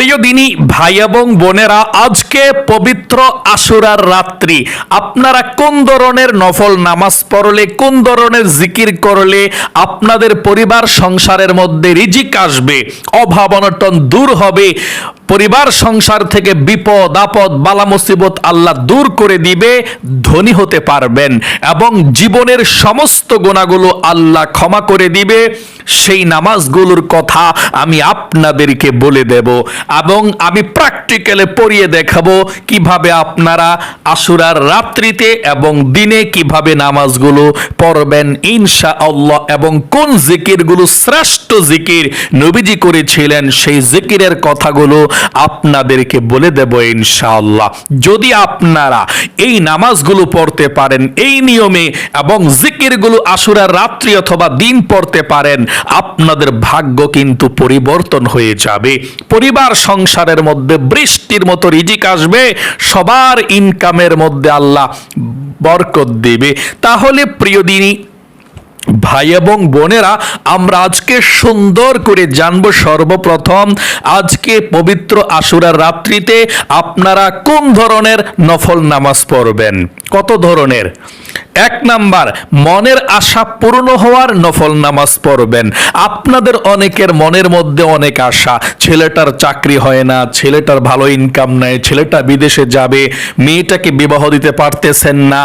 প্রিয় দিনী, ভাই এবং বোনেরা, আজকে পবিত্র আশুরার রাত্রি। আপনারা কোন ধরনের নফল নামাজ পড়লে, কোন ধরনের জিকির করলে আপনাদের পরিবার সংসারের মধ্যে রিজিক আসবে, অভাব অনটন দূর হবে? পরিবার, সংসার থেকে বিপদ, আপদ, বালা মুসিবত আল্লাহ দূর করে দিবে, ধনী হতে পারবেন এবং জীবনের সমস্ত গুণাগুলো আল্লাহ ক্ষমা করে দিবে। সেই নামাজগুলোর কথা আমি আপনাদেরকে বলে দেব এবং আমি প্র্যাকটিক্যালে পড়িয়ে দেখাবো কীভাবে আপনারা আশুরার রাত্রিতে এবং দিনে কীভাবে নামাজগুলো পড়বেন ইনশা আল্লাহ এবং কোন জিকিরগুলো শ্রেষ্ঠ জিকির নবীজি করেছিলেন, সেই জিকিরের কথাগুলো আপনাদেরকে বলে দেব ইনশাআল্লাহ। যদি আপনারা এই নামাজগুলো পড়তে পারেন, এই নিয়মে এবং জিকিরগুলো আশুরার রাত্রি অথবা দিন পড়তে পারেন, আপনাদের ভাগ্য কিন্তু পরিবর্তন হয়ে যাবে। পরিবার সংসারের মধ্যে বৃষ্টির মতো রিজিক আসবে, সবার ইনকামের মধ্যে আল্লাহ বরকত দেবে। তাহলে প্রিয় দিনী ভাই এবং বোনেরা, আমরা আজকে সুন্দর করে জানব সর্বপ্রথম আজকে পবিত্র আশুরার রাত্রিতে আপনারা কোন ধরনের নফল নামাজ পড়বেন? কত ধরনের? এক নাম্বার, মনের আশা পূর্ণ হওয়ার নফল নামাজ পড়বেন। আপনাদের অনেকের মনের মধ্যে অনেক আশা, ছেলেটার চাকরি হয় না, ছেলেটার ভালো ইনকাম নাই, ছেলেটা বিদেশে যাবে, মেয়েটাকে বিবাহ দিতে পারতেছেন না।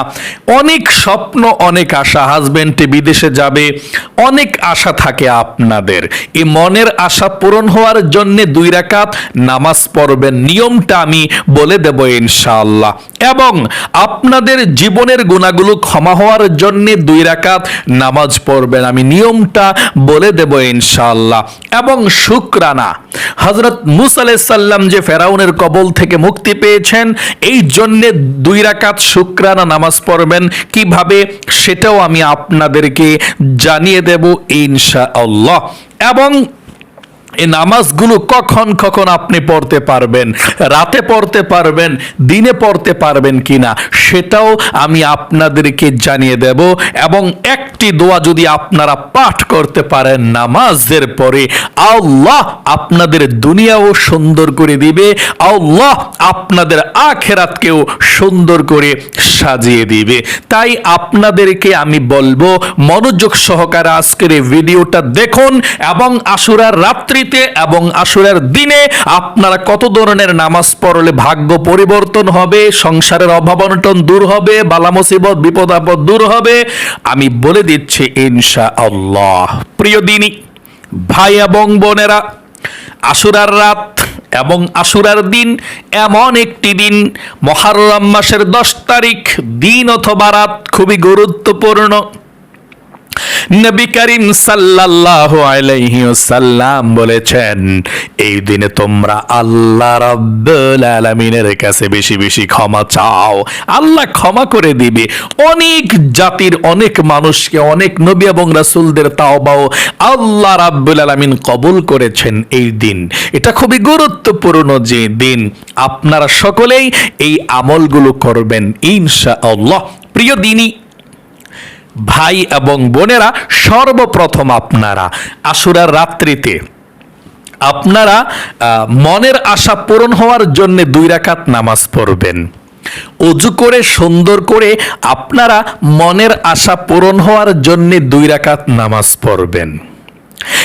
অনেক স্বপ্ন, অনেক আশা হাজবেন্ডে বিদেশে যাবে, অনেক আশা থাকে আপনাদের। এই মনের আশা পূরণ হওয়ার জন্য দুই রাকাত নামাজ পড়বেন। নিয়মটা আমি বলে দেব ইনশাআল্লাহ। এবং আপনাদের জীবনের গুণাগুলো ক্ষমা হওয়ার জন্য দুই রাকাত নামাজ পড়বেন। আমি নিয়মটা বলে দেব ইনশাআল্লাহ। এবং শুক্রানা। হজরত মুসা সাল্লাম যে ফেরাউনের কবল থেকে মুক্তি পেয়েছেন, এই জন্যে দুই রাকাত শুক্রানা নামাজ পড়বেন। কীভাবে? সেটাও আমি আপনাদেরকে জানিয়ে দেব ইনশাআল্লাহ। এবং এই নামাজগুলো কখন কখন আপনি পড়তে পারবেন? রাতে পড়তে পারবেন, দিনে পড়তে পারবেন কিনা সেটাও আমি আপনাদেরকে জানিয়ে দেব এবং একটি দোয়া যদি আপনারা পাঠ করতে পারেন নামাজের পরে, আল্লাহ আপনাদের দুনিয়াও সুন্দর করে দিবে, আল্লাহ আপনাদের আখেরাতকেও সুন্দর করে সাজিয়ে দিবে। তাই আপনাদেরকে আমি বলব, মনোযোগ সহকারে আজকের এই ভিডিওটা দেখুন এবং আশুরার রাত্রিতে এবং আশুরার দিনে আপনারা কত ধরনের নামাজ পড়লে ভাগ্য পরিবর্তন হবে, সংসারের অভাব অনটন দূর হবে বালা মুসিবত বিপদ আপদ দূর হবে? আমি বলে দিচ্ছি ইনশা আল্লাহ প্রিয় দিনী, ভাই এবং বোনেরা আশুরার রাত এবং আশুরার দিন এমন একটি দিন, মহারম মাসের দশ তারিখ, দিন অথবা রাত খুবই গুরুত্বপূর্ণ। নবী করিম সাল্লাল্লাহু আলাইহি ওয়াসাল্লাম বলেছেন, এই দিনে তোমরা আল্লাহ রাব্বুল আলামিনের কাছে বেশি বেশি ক্ষমা চাও। আল্লাহ ক্ষমা করে দিবে। অনেক জাতির অনেক মানুষকে, অনেক নবী এবং রাসূলদের তাওবাও আল্লাহ রাব্বুল আলামিন কবুল করেছেন এই দিন। এটা খুবই গুরুত্বপূর্ণ যে দিন। আপনারা সকলেই এই আমলগুলো করবেন, ইনশাআল্লাহ। প্রিয় দিনী ভাই এবং বোনেরা, সর্বপ্রথম আপনারা আশুরার রাত্রিতে। আপনারা মনের আশা পূরণ হওয়ার জন্য দুই রাকাত নামাজ পড়বেন। অজু করে, সুন্দর করে আপনারা মনের আশা পূরণ হওয়ার জন্য দুই রাকাত নামাজ পড়বেন।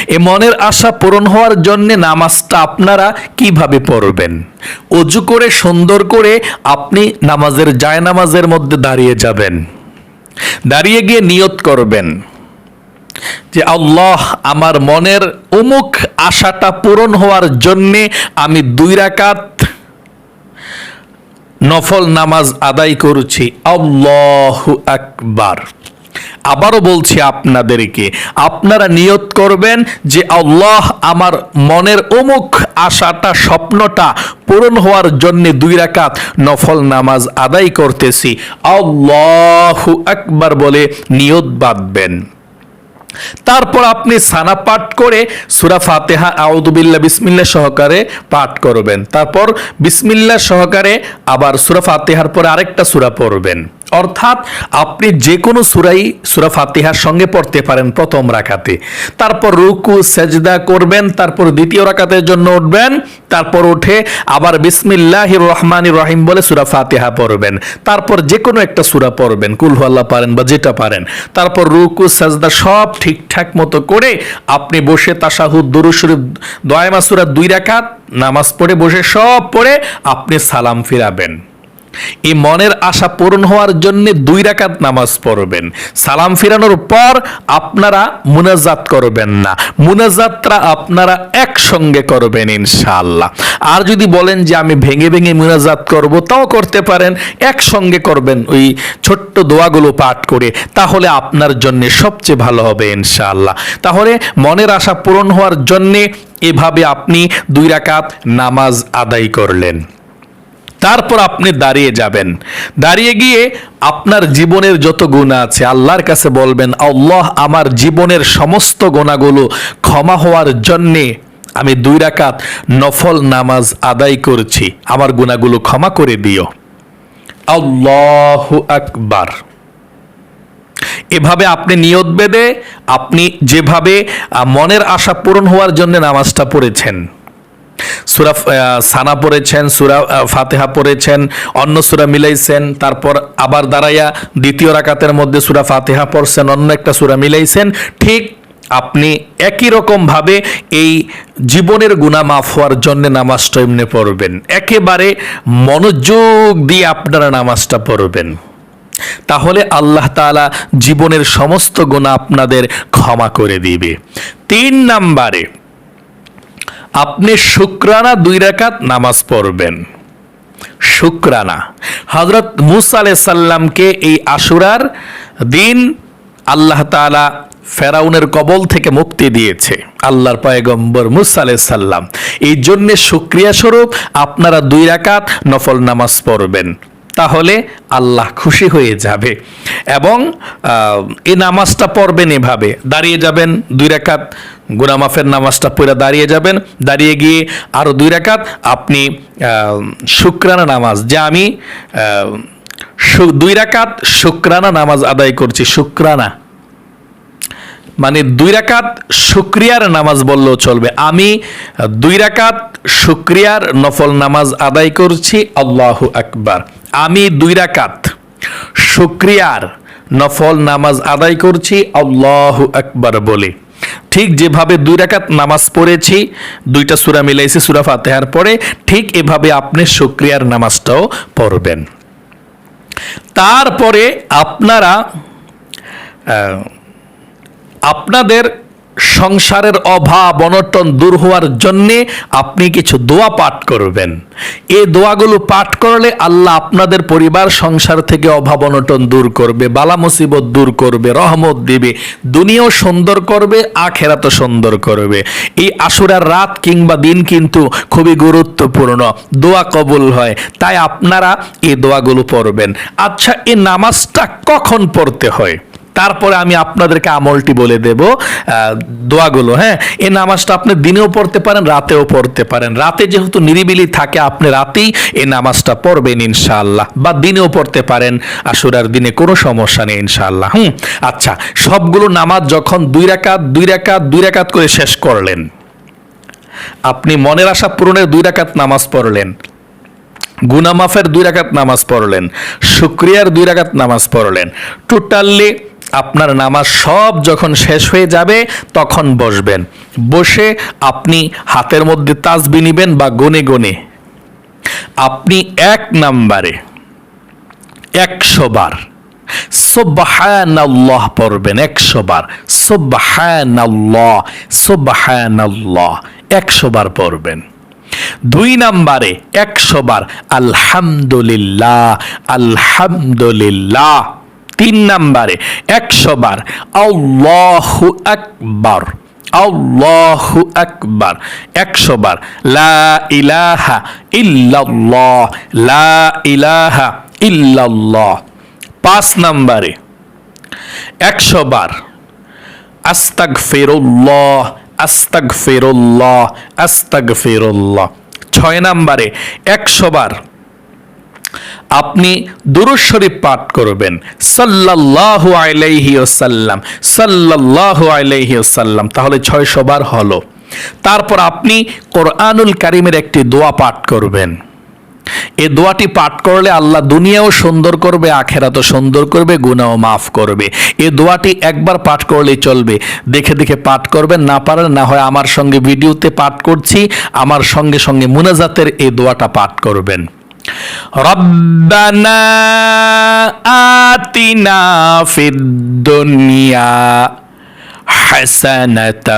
এ মনের আশা পূরণ হওয়ার জন্য নামাজটা আপনারা কীভাবে পড়বেন? অজু করে, সুন্দর করে আপনি নামাজের জায় নামাজের মধ্যে দাঁড়িয়ে যাবেন। দাঁড়িয়ে গিয়ে নিয়ত করবেন যে আল্লাহ আমার মনের অমুক আশাটা পূরণ হওয়ার জন্যে আমি দুই রাকাত নফল নামাজ আদায় করছি। আল্লাহ আকবার। আবারও বলছি আপনাদেরকে, আপনারা নিয়ত করবেন যে আল্লাহ আমার মনের অমুক আশাটা, স্বপ্নটা পূরণ হওয়ার জন্য দুই রাকাত নফল নামাজ আদায় করতেছি। আল্লাহ একবার বলে নিয়ত বাঁধবেন। তারপর আপনি সানা পাঠ করে সুরা ফাতেহা আউদুবিল্লা বিসমিল্লা সহকারে পাঠ করবেন। তারপর বিসমিল্লা সহকারে আবার সুরা ফাতেহার পরে আরেকটা সুরা পড়বেন। অর্থাৎ আপনি যে কোনো সুরাই, সুরা ফাতিহার সঙ্গে পড়তে পারেন প্রথম রাকাতে। তারপর রুকু, সেজদা করবেন, তারপর দ্বিতীয় রাকাতের জন্য উঠবেন, তারপর উঠে আবার বিসমিল্লাহ রহমান রহিম বলে সুরা ফাতিহা পড়বেন। তারপর যে কোনো একটা সুরা পড়বেন কুলহাল্লাহ পারেন বা যেটা পারেন। তারপর রুকু, সেজদা সব ঠিকঠাক মতো করে আপনি বসে তাসাহুদ দুরুশরীফ দয়ামা সুরা দুই রাকাত, নামাজ পড়ে বসে সব পড়ে আপনি সালাম ফিরাবেন। এই মনের আশা পূরণ হওয়ার জন্য দুই রাকাত নামাজ পড়বেন। সালাম ফিরানোর পর আপনারা মুনাজাত করবেন না। মুনাজাতটা আপনারা একসঙ্গে করবেন ইনশাআল্লাহ। আর যদি বলেন যে আমি ভেঙে ভেঙে মুনাজাত করব, তাও করতে পারেন। একসঙ্গে করবেন ওই ছোট্ট দোয়াগুলো পাঠ করে। তাহলে আপনার জন্য সবচেয়ে ভালো হবে ইনশাআল্লাহ। তাহলে মনের আশা পূরণ হওয়ার জন্যে এভাবে আপনি দুই রাকাত নামাজ আদায় করলেন। তারপর আপনি দাঁড়িয়ে যাবেন। দাঁড়িয়ে গিয়ে আপনার জীবনের যত গুণা আছে, আল্লাহর কাছে বলবেন, আল্লাহ, আমার জীবনের সমস্ত গুণাগুলো ক্ষমা হওয়ার জন্যে আমি দুই রাকাত নফল নামাজ আদায় করছি। আমার গুণাগুলো ক্ষমা করে দিও। আল্লাহু আকবার। এভাবে আপনি নিয়ত বেঁধে, আপনি যেভাবে মনের আশা পূরণ হওয়ার জন্য নামাজটা পড়েছেন। সুরা সানা পড়েছেন, সুরা ফাতেহা পড়েছেন, অন্য সুরা মিলাইছেন, তারপর আবার দাঁড়াইয়া দ্বিতীয় রাকাতের মধ্যে সুরা ফাতেহা পড়ছেন, অন্য একটা সুরা মিলাইছেন। ঠিক আপনি একই রকম ভাবে এই জীবনের গুণা মাফ হওয়ার জন্য নামাজটা এমনি পড়বেন। একেবারে মনোযোগ দিয়ে আপনারা নামাজটা পড়বেন। তাহলে আল্লাহ তাআলা জীবনের সমস্ত গুণা আপনাদের ক্ষমা করে দিবে। তিন নাম্বারে আপনি শুক্রানা দুই রাকাত নামাজ পড়বেন। শুক্রানা। হজরত মুসা সাল্লামকে এই আশুরার দিন আল্লাহ তাআলা ফেরাউনের কবল থেকে মুক্তি দিয়েছে। আল্লাহর পয়গম্বর মুসা সাল্লাম এই জন্যে সুক্রিয়া স্বরূপ আপনারা দুই রাকাত নফল নামাজ পড়বেন। তাহলে আল্লাহ খুশি হয়ে যাবে। এবং এই নামাজটা পড়বেন এভাবে। দাঁড়িয়ে যাবেন দুই রাকাত গুনামাফের নামাজটা পড়ে দাঁড়িয়ে যাবেন। দাঁড়িয়ে গিয়ে আরও দুই রাকাত আপনি শুক্রানা নামাজ, যে আমি দুই রাকাত শুক্রানা নামাজ আদায় করছি, শুক্রানা। মানে দুই রাকাত শুক্রিয়ার নামাজ বললেও চলবে। আমি দুই রাকাত শুক্রিয়ার নফল নামাজ আদায় করছি, আল্লাহ আকবার। আমি দুই রাকাত শুক্রিয়ার নফল নামাজ আদায় করছি, আল্লাহু আকবার বলে। ঠিক যেভাবে দুই রাকাত নামাজ পড়েছি, দুইটা সূরা মিলাইছি, সূরা ফাতিহার পরে, ঠিক এভাবে আপনি শুক্রিয়ার নামাজটাও পড়বেন। তারপরে আপনারা আপনাদের সংসারের অভাব, অনটন দূর হওয়ার জন্যে আপনি কিছু দোয়া পাঠ করবেন। এই দোয়াগুলো পাঠ করলে আল্লাহ আপনাদের পরিবার, সংসার থেকে অভাব, অনটন দূর করবে, বালা মুসিবত দূর করবে, রহমত দিবে, দুনিয়াও সুন্দর করবে আখেরাত সুন্দর করবে। এই আশুরার রাত কিংবা দিন কিন্তু খুবই গুরুত্বপূর্ণ, দোয়া কবুল হয়, তাই আপনারা এই দোয়াগুলো পড়বেন। আচ্ছা এই নামাজটা কখন পড়তে হয়? তারপরে আমি আপনাদেরকে আমলটি বলে দেব দোয়াগুলো হ্যাঁ? এই নামাজটা আপনি দিনেও পড়তে পারেন, রাতেও পড়তে পারেন। রাতে যেহেতু নিরিবিলি থাকে, আপনি রাতেই এই নামাজটা পড়বেন ইনশাআল্লাহ, বা দিনেও পড়তে পারেন, আশুরার দিনে কোনো সমস্যা নেই ইনশাআল্লাহ। হুম আচ্ছা সবগুলো নামাজ যখন দুই রাকাত দুই রাকাত দুই রাকাত করে শেষ করলেন, আপনি মনের আশা পূরণের দুই রাকাত নামাজ পড়লেন গুনামাফের দুই রাকাত নামাজ পড়লেন, শুক্রিয়ার দুই রাকাত নামাজ পড়লেন, টোটালি আপনার নামাজ সব যখন শেষ হয়ে যাবে, তখন বসবেন। বসে আপনি হাতের মধ্যে তাসবি নিবেন বা গনে গনে। আপনি এক নাম্বারে, একশো বার সোবাহানাল্লাহ পড়বেন, একশো বার। সোবাহানাল্লাহ সোবাহানাল্লাহ, একশো বার পড়বেন। দুই নাম্বারে, একশো বার, আলহামদুলিল্লাহ আলহামদুলিল্লাহ। তিন নাম্বারে, একশো বার, আল্লাহু আকবার আল্লাহু আকবার, একশো বার, লা ইলাহা ইল্লাল্লাহ, লা ইলাহা ইল্লাল্লাহ। পাঁচ নাম্বারে, একশো বার আস্তাক ফেরুল্লাহ আস্তাক ফেরুল্লাহ আস্তাক ফেরুল্লাহ ছয় নাম্বারে, একশো বার আপনি দুরুদ শরীফ পাঠ করবেন। সাল্লাল্লাহু আলাইহি ওয়াসাল্লাম, সাল্লাল্লাহু আলাইহি ওয়াসাল্লাম। তাহলে ছয়শো বার হলো। তারপর আপনি কোরআনুল কারিমের একটি দোয়া পাঠ করবেন। এই দোয়াটি পাঠ করলে আল্লাহ দুনিয়াও সুন্দর করবে, আখেরাতও সুন্দর করবে গুনাও মাফ করবে। এই দোয়াটি একবার পাঠ করলেই চলবে। দেখে দেখে পাঠ করবেন, না পারেন না হয় আমার সঙ্গে ভিডিওতে পাঠ করছি, আমার সঙ্গে সঙ্গে মুনাজাতের এই দোয়াটা পাঠ করবেন। রব্বানা আতিনা ফিদ দুনিয়া حسنة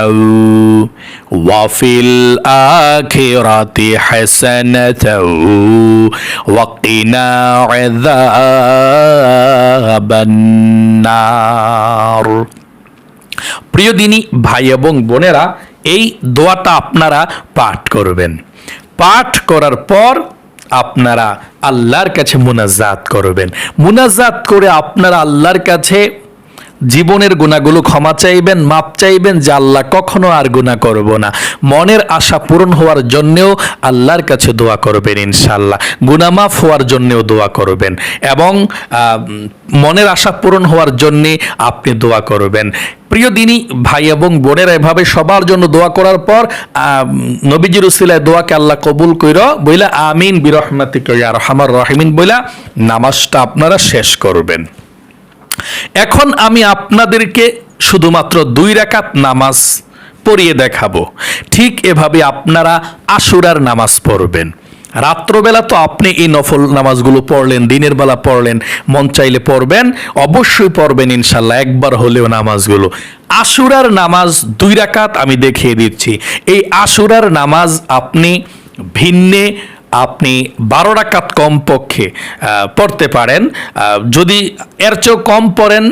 وفي الآخرة حسنة وقنا عذاب النار প্রিয় দিনী ভাই এবং বোনেরা এই দোয়াটা আপনারা পাঠ করবেন পাঠ করার পর আপনারা আল্লাহর কাছে মুনাজাত করবেন। মুনাজাত করে আপনারা আল্লাহর কাছে জীবনের গুণাগুলো ক্ষমা চাইবেন, মাপ চাইবেন যে আল্লাহ কখনো আর গুণা করব না। মনের আশা পূরণ হওয়ার জন্যেও আল্লাহর কাছে দোয়া করবেন ইনশাল্লাহ গুনামাফ হওয়ার জন্যেও দোয়া করবেন এবং মনের আশা পূরণ হওয়ার জন্যে আপনি দোয়া করবেন। প্রিয় দিনী, ভাই এবং বোনেরা, এভাবে সবার জন্য দোয়া করার পর নবীজির উসিলায় দোয়াকে আল্লাহ কবুল কইর, বইলা আমিন, বিরহমাতিক আর রহমার রহিমিন বইলা নামাজটা আপনারা শেষ করবেন। এখন আমি আপনাদেরকে শুধুমাত্র দুই রাকাত নামাজ পড়িয়ে দেখাবো। ঠিক এভাবে আপনারা আশুরার নামাজ পড়বেন। রাত্রবেলা তো আপনি এই নফল নামাজগুলো পড়লেন, দিনের বেলা পড়লেন, মন চাইলে পড়বেন, অবশ্যই পড়বেন ইনশাল্লাহ, একবার হলেও নামাজগুলো। আশুরার নামাজ দুই রাকাত আমি দেখিয়ে দিচ্ছি। এই আশুরার নামাজ আপনি ভিন্নে আপনি বারো রাকাত কম পক্ষে পড়তে পারেন। যদি এর চেয়েও কম পড়েন,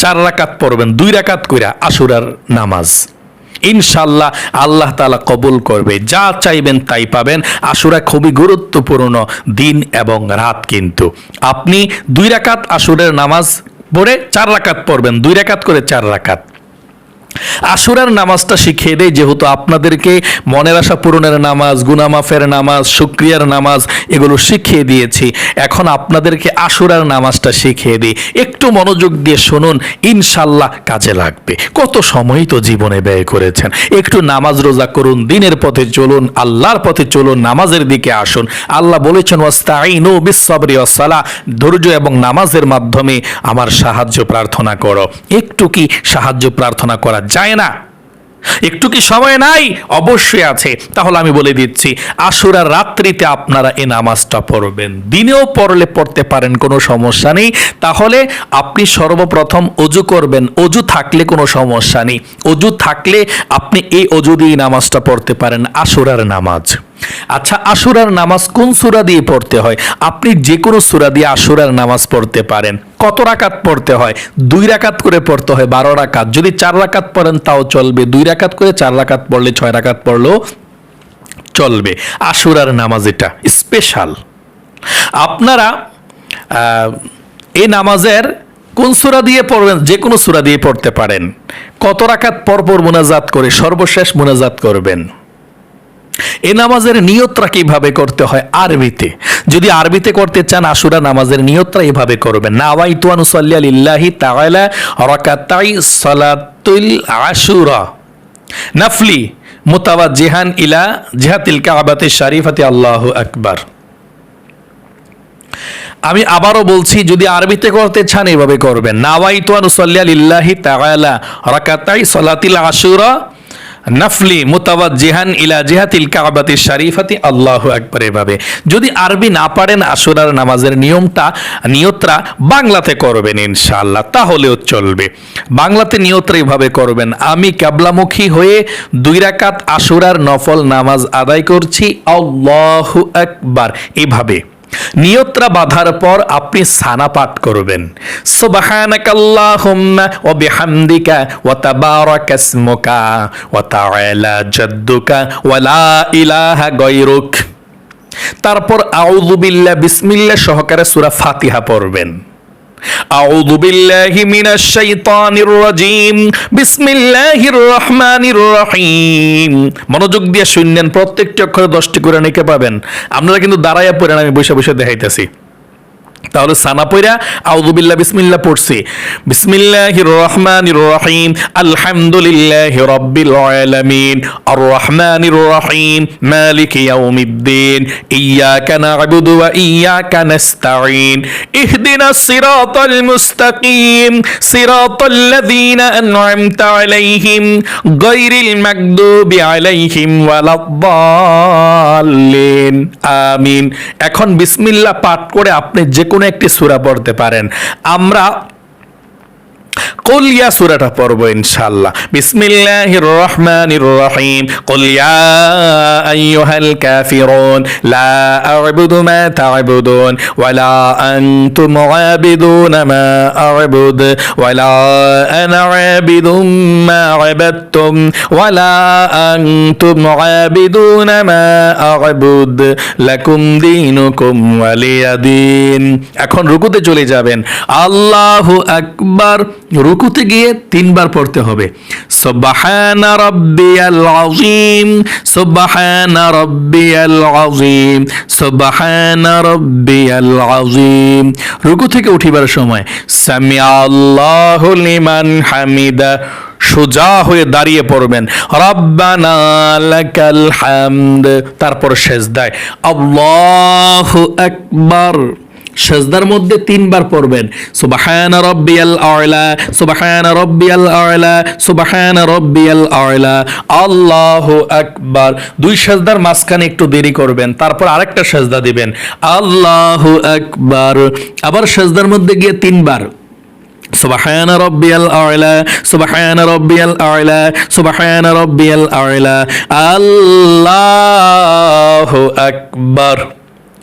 চার রাকাত পড়বেন, দুই রাকাত কইরা আশুরার নামাজ। ইনশাল্লাহ আল্লাহ তালা কবুল করবে, যা চাইবেন তাই পাবেন। আশুরা খুবই গুরুত্বপূর্ণ দিন এবং রাত কিন্তু। আপনি দুই রাকাত আশুরের নামাজ পড়ে চার রাকাত পড়বেন, দুই রাকাত করে চার রাকাত। আশুরার নামাজটা শিখিয়ে দেয় যেহেতু আপনাদেরকে মনের আশা পূরণের নামাজ, গুনামাফের নামাজ, শুক্রিয়ার নামাজ এগুলো শিখিয়ে দিয়েছি। এখন আপনাদেরকে আশুরার নামাজটা শিখিয়ে দিই। একটু মনোযোগ দিয়ে শুনুন, ইনশাল্লাহ কাজে লাগবে। কত সময় তো জীবনে ব্যয় করেছেন। একটু নামাজ রোজা করুন, দিনের পথে চলুন, আল্লাহর পথে চলুন, নামাজের দিকে আসুন। আল্লাহ বলেছেন ওয়াস্তাইনু বিসসাবরি ওয়াসসালা ধৈর্য এবং নামাজের মাধ্যমে আমার সাহায্য প্রার্থনা করো। একটু কি সাহায্য প্রার্থনা করা যায় না। একটু কি সময় নাই? অবশ্যই আছে। তাহলে আমি বলে দিচ্ছি আশুরার রাত্রিতে আপনারা এ নামাজটা পড়বেন। দিনেও পড়লে পড়তে পারেন, কোনো সমস্যা নেই। তাহলে আপনি সর্বপ্রথম অজু করবেন। অজু থাকলে কোনো সমস্যা নেই। অজু থাকলে আপনি এই অজু দিয়ে নামাজটা পড়তে পারেন, আশুরার নামাজ। আচ্ছা আশুরার নামাজ কোন সুরা দিয়ে পড়তে হয়? আপনি যে কোনো সুরা দিয়ে আশুরার নামাজ পড়তে পারেন। কত রাকাত পড়তে হয়? দুই রাকাত করে পড়তে হয় বারো রাকাত। যদি চার রাকাত পড়েন, তাও চলবে। দুই রাকাত করে চার রাকাত পড়লে ছয় রাকাত পড়লেও চলবে। আশুরার নামাজ এটা স্পেশাল। আপনারা এই নামাজের কোন সুরা দিয়ে পড়বেন? যে কোনো সুরা দিয়ে পড়তে পারেন। কত রাকাত পরপর মোনাজাত করে সর্বশেষ মোনাজাত করবেন? এ নামাজের নিয়তরা কীভাবে করতে হয়? আরবিতে। যদি আরবিতে করতে চান, আশুরা নামাজের নিয়তরা এভাবে করবেন। নাওয়াই তুয়ানু সাল্লিয়া লিল্লাহি তাআলা রাকাতাই সালাতুল আশুরা। নাফলি, মুতাওয়াজ্জিহান ইলা জিহাতিল কাবাতি শরীফাতি, আল্লাহু আকবার। আমি আবারও বলছি, যদি আরবিতে করতে চান, এভাবে করবেন। নাওয়াইতু আন উসাল্লিয়া লিল্লাহি তাআলা রাকাতাই সালাতিল আশুরা নাফলি মুতাওয়াজ্জিহান ইলা জিহাতিল কাবাতি শারিফাতি, আল্লাহ একবার এভাবে। যদি আরবি না পারেন আশুরার নামাজের নিয়মটা, নিয়তরা বাংলাতে করবেন ইনশাআল্লাহ, তাহলেও চলবে। বাংলাতে নিয়তরা এভাবে করবেন, আমি ক্যাবলামুখী হয়ে দুই রাকাত আশুরার নফল নামাজ আদায় করছি, আল্লাহু একবার এভাবে। নিয়ত্রা বাধার পর আপনি সানা পাঠ করবেন। জাদ্দুকা লা ইলাহা তারপর আউযু বিল্লাহ, বিসমিল্লাহ সহকারে সূরা ফাতিহা পড়বেন। আউযু من الشيطان الرجيم بسم الله الرحمن الرحيم মনোযোগ দিয়ে শুনলেন, প্রত্যেকটি অক্ষরে দশটি করে নিকে পাবেন। আপনারা কিন্তু দাঁড়াইয়া পড়েন, আমি বসে বসে দেখাইতেছি। তাহলে সানা পইরা আউযুবিল্লাহ বিসমিল্লাহ পড়ছি। বিসমিল্লাহির রহমানির রহিম আলহামদুলিল্লাহি রাব্বিল আলামিন আর রহমানির রহিম মালিকি ইয়াউমিদ্দিন ইয়াকা না'বুদু ওয়া ইয়াকা নাস্তাঈন ইহদিনাস সিরাতাল মুস্তাকিম, সিরাতাল লাযীনা আন'আমতা আলাইহিম, গায়রিল মাগদুবি আলাইহিম ওয়ালাদ-দাল্লিন আমিন। এখন বিসমিল্লাহ পাঠ করে আপনি যে কোনো একটি সূরা পড়তে পারেন। আমরা قل يا سورة পড়বো ইনশাআল্লাহ বিসমিল্লাহির রহমানির রহিম قل يا أيها الكافرون لا أعبد ما تعبدون ولا أنتم عابدون ما أعبد ولا أنا عابد ما عبدتم ولا أنتم عابدون ما أعبد لكم دينكم ولي دين এখন রুকুতে চলে যাবেন আল্লাহু আকবার রুকুতে গিয়ে তিনবার পড়তে হবে। সুবহানা রাব্বিয়াল আযীম, সুবহানা রাব্বিয়াল আযীম, সুবহানা রাব্বিয়াল আযীম। রুকু থেকে উঠিবার সময় সামি আল্লাহু লিমান হামিদা, সোজা হয়ে দাঁড়িয়ে পড়বেন। রব্বানা লাকাল হামদ, তারপর সেজদায় আল্লাহু আকবার। সেজদার মধ্যে তিনবার পড়বেন সুবাহান রব্বিয়াল আয়লা সুবাহান রব্বিয়াল আয়লা সুবাহান রব্বিয়াল আয়লা আল্লাহু আকবার দুই সেজদার মাঝখানে একটু দেরি করবেন তারপর আরেকটা সেজদা দিবেন আল্লাহু আকবার আবার সেজদার মধ্যে গিয়ে তিনবার سبحان ربي الأعلى سبحان ربي الأعلى سبحان ربي الأعلى الله أكبر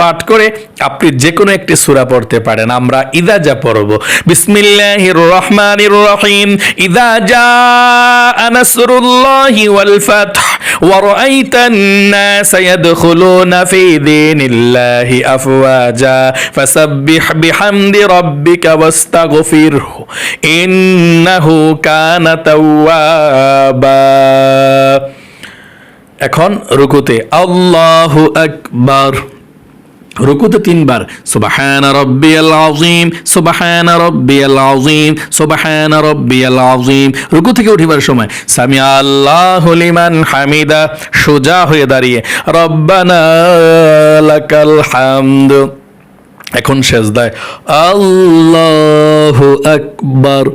পাঠ করে আপনি যে কোনো একটি সূরা পড়তে পারেন আমরা ইদা যা পড়ব বিসমিল্লাহির রহমানির রহিম ইদা জাআ নাসরুল্লাহি ওয়াল ফাতহ ورأيت الناس يدخلون في دين الله أفواجا فسبح بحمد ربك واستغفره إنه كان توابا এখন রুকুতে আল্লাহু আকবার রুকুতে তিনবার, সুবহান রব্বিয়াল আযীম, সুবহান রব্বিয়াল আযীম, সুবহান রব্বিয়াল আযীম। রুকু থেকে উঠিবার সময় সামি আল্লাহু লিমান হামিদা, সোজা হয়ে দাঁড়িয়ে, রব্বানা লাকাল হামদ। এখন সেজদায়, আল্লাহু আকবার।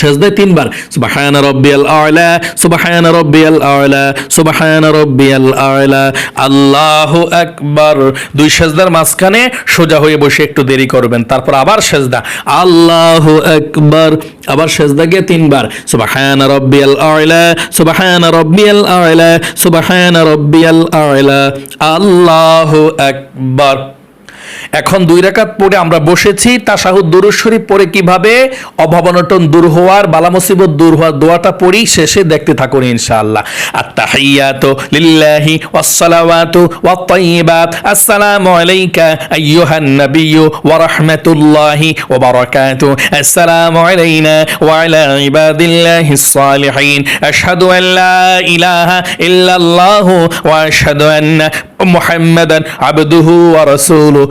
সেজদায় তিনবার, সুবহান রব্বিয়াল আ'লা, সুবহান রব্বিয়াল আ'লা, সুবহান রব্বিয়াল আ'লা, আল্লাহু আকবার। দুই সেজদার মাঝখানে সোজা হয়ে বসে একটু দেরি করবেন, তারপর আবার সেজদা, আল্লাহু আকবার। আবার সেজদা গিয়ে তিনবার, সুবহান রব্বিয়াল আ'লা, সুবহান রব্বিয়াল আ'লা, সুবহান রব্বিয়াল আ'লা, আল্লাহু আকবার। এখন দুই রেখাত পরে আমরা বসেছি। তাসাহুদ দুরুদ শরীফ পড়ে কীভাবে? অভাবনটন দূর হওয়ার বালা মুসিবত দূর হওয়ার দোয়াটা পড়ি, শেষে দেখতে থাকুন ইনশাআল্লাহ। আত্তাহিয়াতু লিল্লাহি ওয়াসসালাওয়াতু ওয়াত তাইয়িবাত আসসালামু আলাইকা আইয়ুহান নাবিয়্যু ওয়া রাহমাতুল্লাহি ওয়া বারাকাতু। আসসালামু আলাইনা ওয়া আলা ইবাদিল্লাহিস সালিহিন আশহাদু আন লা ইলাহা ইল্লাল্লাহু ওয়া আশহাদু আন্না মুহাম্মাদান আবদুহু ওয়া রাসূলুহু।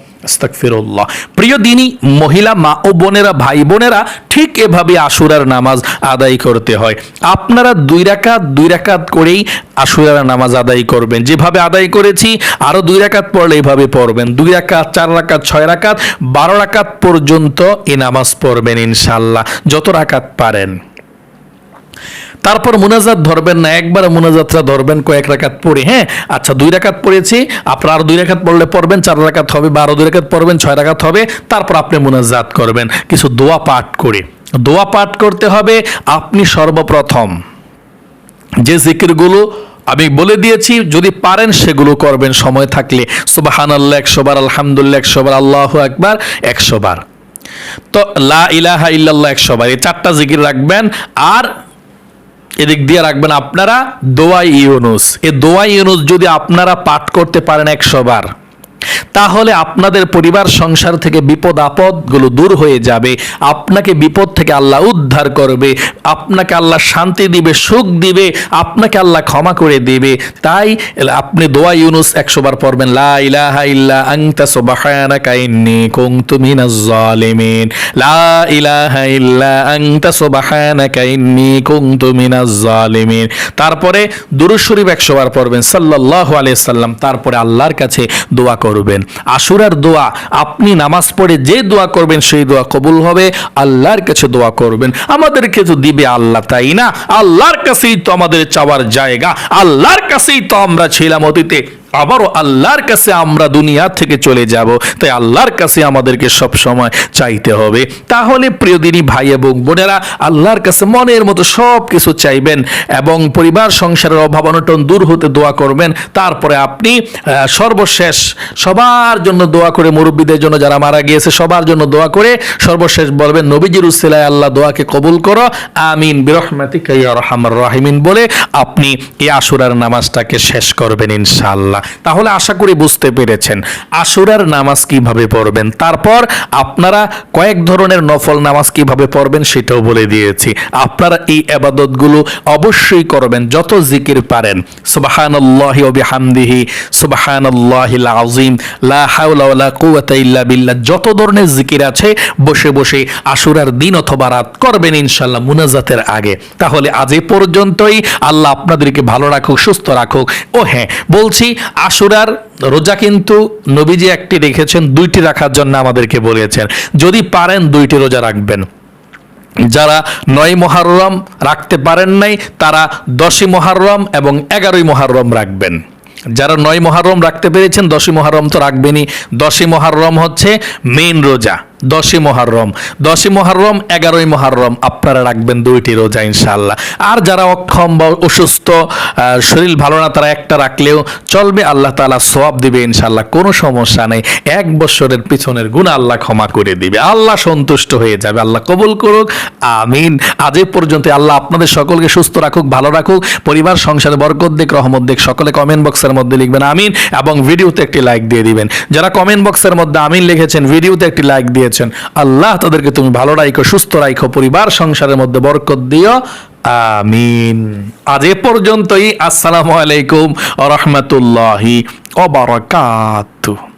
আস্তাগফিরুল্লাহ। প্রিয় দিনী, মহিলা, মা ও বোনেরা ভাই বোনেরা ঠিক এভাবে আশুরার নামাজ আদায় করতে হয়। আপনারা দুই রাকাত দুই রাকাত করেই আশুরার নামাজ আদায় করবেন। যেভাবে আদায় করেছি, আরও দুই রাকাত পড়লে এভাবে পড়বেন। দুই রাকাত, চার রাকাত, ছয় রাকাত, বারো রাকাত পর্যন্ত এই নামাজ পড়বেন ইনশাল্লাহ যত রাকাত পারেন। তারপর মুনাজাত ধরবেন না, একবার মুনাজাতটা ধরবেন, কয়েক রাকাত পড়ে হ্যাঁ? আচ্ছা দুই রাকাত পড়েছি, আপনার আর দুই রাকাত পড়লে পড়বেন, চার রাকাত হবে বারো দুই রাকাত পড়বেন, ছয় রাকাত হবে, তারপর আপনি মুনাজাত করবেন। কিছু দোয়া পাঠ করে। দোয়া পাঠ করতে হবে আপনি সর্বপ্রথম। যে জিকিরগুলো আমি বলে দিয়েছি, যদি পারেন সেগুলো করবেন, সময় থাকলে। সুবাহান আল্লাহ একশো বার, আলহামদুলিল্লাহ একশো বার, আল্লাহ একবার একশো বার। তো লা ইলাহা ইল্লাল্লাহ একশো বার, এই চারটা জিকির রাখবেন, আর এদিক দিয়ে রাখবেন আপনারা দোয়াই ইউনুস। এ দোয়া ইউনুস যদি আপনারা পাঠ করতে পারেন একশো বার। তাহলে আপনাদের পরিবার সংসার থেকে বিপদ আপদগুলো দূর হয়ে যাবে। আপনাকে বিপদ থেকে আল্লাহ উদ্ধার করবে। আপনাকে আল্লাহ শান্তি দিবে, সুখ দিবে, আপনাকে আল্লাহ ক্ষমা করে দিবে। তাই আপনি দোয়া ইউনুস একশো বার পড়বেন, লা তারপরে দুরূদ শরীফ একশো বার পড়বেন, সাল্লাল্লাহু আলাইহি সাল্লাম। তারপরে আল্লাহর কাছে দোয়া করবেন। আশুরার দোয়া, আপনি নামাজ পড়ে যে দোয়া করবেন সেই দোয়া কবুল হবে, আল্লাহর কাছে দোয়া করবেন। আমাদেরকে তো দিবে আল্লাহ, তাই না? আল্লাহর কাছেই তো আমাদের চাওয়ার জায়গা, আল্লাহর কাছেই তো আমরা ছিলাম অতীতে। আবারও আল্লাহর কাছে আমরা দুনিয়া থেকে চলে যাব। তাই আল্লাহর কাছে আমাদেরকে সব সময় চাইতে হবে। তাহলে প্রিয় দিনী ভাই এবং বোনেরা, আল্লাহর কাছে মনের মতো সব কিছু চাইবেন এবং পরিবার সংসারের অভাব অনটন দূর হতে দোয়া করবেন। তারপরে আপনি সর্বশেষ সবার জন্য দোয়া করে মুরব্বীদের জন্য যারা মারা গিয়েছে, সবার জন্য দোয়া করে সর্বশেষ বলবেন, নবীজির উসিলায় আল্লাহ দোয়াকে কবুল করো। আমিন। বিরহমাতিকা রহমান রাহিমিন বলে আপনি এই আশুরার নামাজটাকে শেষ করবেন ইনশাআল্লাহ। তাহলে আশা করি বুঝতে পেরেছেন। আশুরার নামাজ কীভাবে পড়বেন? তারপর আপনারা কয়েক ধরনের নফল নামাজ কীভাবে পড়বেন সেটাও বলে দিয়েছি। আপনারা এই আবাদতগুলো অবশ্যই করবেন, যত জিকির পারেন। সুবহানাল্লাহি ওয়া বিহামদিহি, সুবহানাল্লাহিল আযীম, লা যত ধরনের জিকির আছে, বসে বসে আশুরার দিন অথবা রাত করবেন ইনশাল্লাহ মুনাজাতের আগে। তাহলে আজ এ পর্যন্তই। আল্লাহ আপনাদেরকে ভালো রাখুক, সুস্থ রাখুক। ও হ্যাঁ বলছি আশুরার রোজা কিন্তু নবীজি একটি রেখেছেন, দুইটি রাখার জন্য আমাদেরকে বলেছেন। যদি পারেন দুইটি রোজা রাখবেন। যারা নয় মহারম রাখতে পারেন নাই, তারা দশই মহারম এবং এগারোই মহারম রাখবেন। যারা নয় মহারম রাখতে পেরেছেন, দশই মহারম তো রাখবেনই। দশই মহারম হচ্ছে মেইন রোজা। দশই মহারম দশই মহারম, এগারোই মহারম, আপনারা রাখবেন দুইটি রোজা ইনশাল্লাহ আর যারা অক্ষম বা অসুস্থ শরীর ভালো না, তারা একটা রাখলেও চলবে, আল্লাহ তাআলা সব দিবে ইনশাল্লাহ কোনো সমস্যা নেই। এক বছরের পিছনের গুণ আল্লাহ ক্ষমা করে দিবে। আল্লাহ সন্তুষ্ট হয়ে যাবে, আল্লাহ কবুল করুক, আমিন। আজ পর্যন্ত আল্লাহ আপনাদের সকলকে সুস্থ রাখুক, ভালো রাখুক, পরিবার, সংসারে বরকত দিক, রহমত দিক, সকলে কমেন্ট বক্সের মধ্যে লিখবেন, আমিন, এবং ভিডিওতে একটি লাইক দিয়ে দিবেন। যারা কমেন্ট বক্সের মধ্যে আমিন লিখেছেন ভিডিওতে একটি লাইক দিয়েছেন। আল্লাহ তাদেরকে তুমি ভালো রাখো সুস্থ রাখো পরিবার সংসারের মধ্যে বরকত দিও। আমিন। আজ এ পর্যন্তই। আসসালামু আলাইকুম রহমতুল্লাহি ওবারাকাতুহু